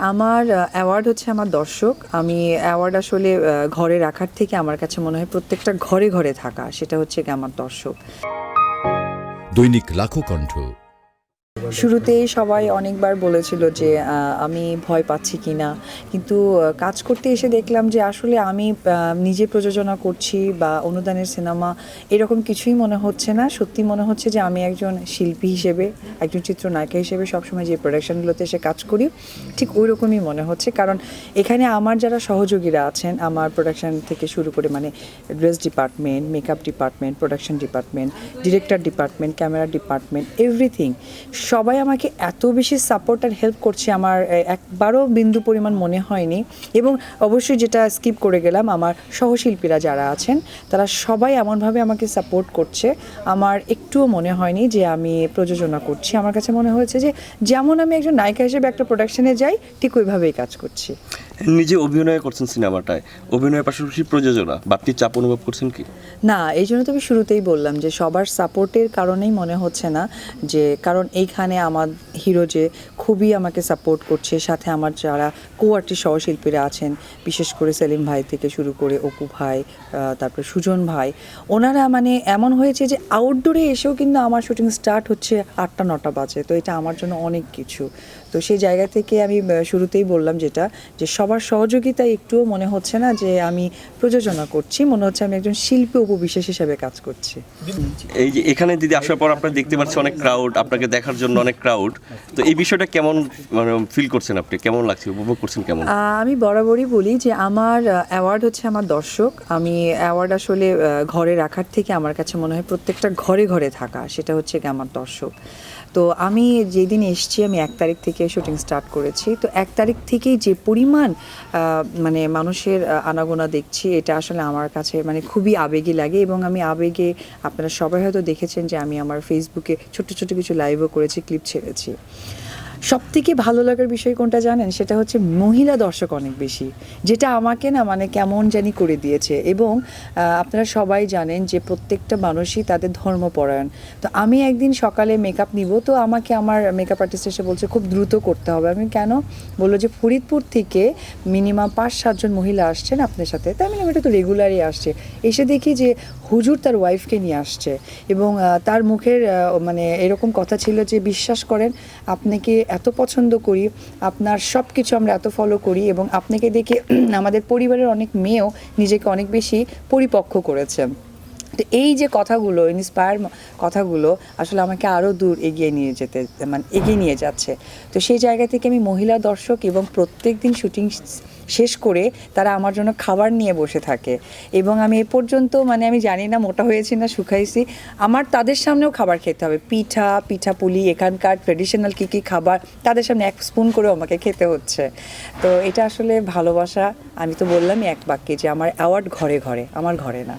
আমার অ্যাওয়ার্ড হচ্ছে আমার দর্শক। আমি অ্যাওয়ার্ড আসলে ঘরে রাখার থেকে আমার কাছে মনে হয় প্রত্যেকটা ঘরে ঘরে থাকা, সেটা হচ্ছে আমার দর্শক। দৈনিক লাখো কণ্ঠ। শুরুতেই সবাই অনেকবার বলেছিল যে আমি ভয় পাচ্ছি কি না কিন্তু কাজ করতে এসে দেখলাম যে, আসলে আমি নিজে প্রযোজনা করছি বা অনুদানের সিনেমা এরকম কিছুই মনে হচ্ছে না। সত্যি মনে হচ্ছে যে, আমি একজন শিল্পী হিসেবে, একজন চিত্রনায়িকা হিসেবে সবসময় যে প্রোডাকশনগুলোতে এসে কাজ করি, ঠিক ওই রকমই মনে হচ্ছে। কারণ এখানে আমার যারা সহযোগীরা আছেন, আমার প্রোডাকশান থেকে শুরু করে মানে dress department, makeup department, production department, director department, camera department, everything সবাই আমাকে এত বেশি সাপোর্ট আর হেল্প করছে আমার একবারও বিন্দু পরিমাণ মনে হয়নি। এবং অবশ্যই যেটা স্কিপ করে গেলাম, আমার সহশিল্পীরা যারা আছেন, তারা সবাই এমনভাবে আমাকে সাপোর্ট করছে। আমার একটুও মনে হয়নি যে আমি প্রযোজনা করছি। আমার কাছে মনে হয়েছে যে, যেমন আমি একজন নায়িকা হিসেবে একটা প্রোডাকশনে যাই, ঠিক ওইভাবেই কাজ করছি। নিজে অভিনয় করছেন সিনেমাটায়। অভিনয়ের পাশাপাশি প্রযোজনা। বাড়তি চাপ অনুভব করছেন কি? না, এই জন্য তো আমি শুরুতেই বললাম যে সবার সাপোর্টের কারণেই মনে হচ্ছে না যে, কারণ এইখানে আমার হিরো যে খুবই আমাকে সাপোর্ট করছে। সাথে আমার যারা কো আর্টিস্ট সহশিল্পীরা আছেন, বিশেষ করে সেলিম ভাই থেকে শুরু করে অপু ভাই তারপরে সুজন ভাই, ওনারা মানে এমন হয়েছে যে আউটডোরে এসেও কিন্তু আমার শুটিং স্টার্ট হচ্ছে আটটা, নটা বাজে। তো এটা আমার জন্য অনেক কিছু। তো সেই জায়গা থেকে আমি শুরুতেই বললাম যেটা, যে সবার সহযোগিতায় একটুও মনে হচ্ছে না যে আমি প্রযোজনা করছি। মনে হচ্ছে আমি একজন শিল্পী উপবিশেষ হিসেবে কাজ করছি। এই যে এখানে দিদি আসার পর আপনারা দেখতে পাচ্ছি অনেক ক্রাউড আপনাকে দেখার জন্য অনেক ক্রাউড তো এই বিষয়টা কেমন মানে ফিল করছেন আপনি? কেমন লাগছে? উপভোগ করছেন কেমন? আমি বরাবরই বলি যে আমার অ্যাওয়ার্ড হচ্ছে আমার দর্শক। আমি অ্যাওয়ার্ড আসলে ঘরে রাখার থেকে আমার কাছে মনে হয় প্রত্যেকটা ঘরে ঘরে থাকা, সেটা হচ্ছে আমার দর্শক। তো আমি যেদিন এসছি, আমি এক তারিখ থেকে শুটিং স্টার্ট করেছি। তো এক তারিখ থেকেই যে পরিমাণ মানে মানুষের আনাগোনা দেখছি, এটা আসলে আমার কাছে মানে খুবই আবেগী লাগে। এবং আমি আবেগে, আপনারা সবাই হয়তো দেখেছেন যে আমি আমার ফেসবুকে ছোট ছোট কিছু লাইভও করেছি ক্লিপ ছেড়েছি। সব থেকে ভালো লাগার বিষয় কোনটা জানেন? সেটা হচ্ছে মহিলা দর্শক অনেক বেশি যেটা আমাকে না মানে কেমন জানি করে দিয়েছে। এবং আপনারা সবাই জানেন যে প্রত্যেকটা মানুষই তাদের ধর্মপরায়ণ। তো আমি একদিন সকালে মেকআপ নিব তো আমাকে আমার মেকআপ আর্টিস্ট এসে বলছে খুব দ্রুত করতে হবে। আমি কেন? বলল যে ফরিদপুর থেকে মিনিমাম পাঁচ সাতজন মহিলা আসছেন আপনার সাথে। তাই বললাম, এটা তো রেগুলারই আসছে। এসে দেখি যে হুজুর তার ওয়াইফকে নিয়ে আসছে। এবং তার মুখের মানে এরকম কথা ছিল যে বিশ্বাস করেন আপনাকে এত পছন্দ করি, আপনার সব কিছু আমরা এত ফলো করি এবং আপনাকে দেখে আমাদের পরিবারের অনেক মেয়েও নিজেকে অনেক বেশি পরিপক্ক করেছে। তো এই যে কথাগুলো ইন্সপায়ার কথাগুলো আসলে আমাকে আরও দূর এগিয়ে নিয়ে যেতে মানে এগিয়ে নিয়ে যাচ্ছে। তো সেই জায়গা থেকে আমি মহিলা দর্শক এবং প্রত্যেক দিন শুটিং শেষ করে তারা আমার জন্য খাবার নিয়ে বসে থাকে। এবং আমি এ পর্যন্ত মানে আমি জানি না, মোটা হয়েছি না, শুকাইছি, আমার তাদের সামনেও খাবার খেতে হবে। পিঠা পিঠা পুলি এখানকার ট্রেডিশনাল কী কী খাবার, তাদের সামনে এক স্পুন করেও আমাকে খেতে হচ্ছে। তো এটা আসলে ভালোবাসা, আমি তো বললামই এক বাক্যে যে আমার অ্যাওয়ার্ড ঘরে ঘরে, আমার ঘরে না।